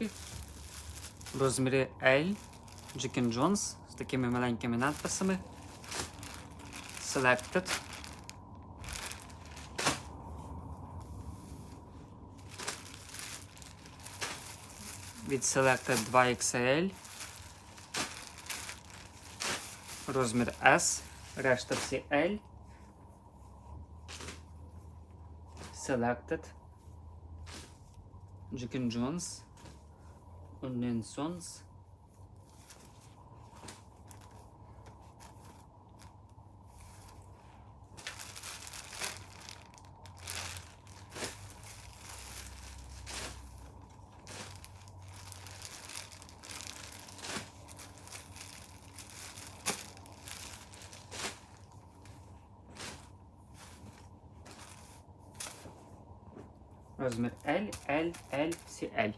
в розмірі L, Джекен Джонс з такими маленькими надписами. Selected. Від Selected 2XL. Розмір S. Решта всі L. Selected. Джекен Джонс. Onion Sons. Розмір L, L, L, всі L.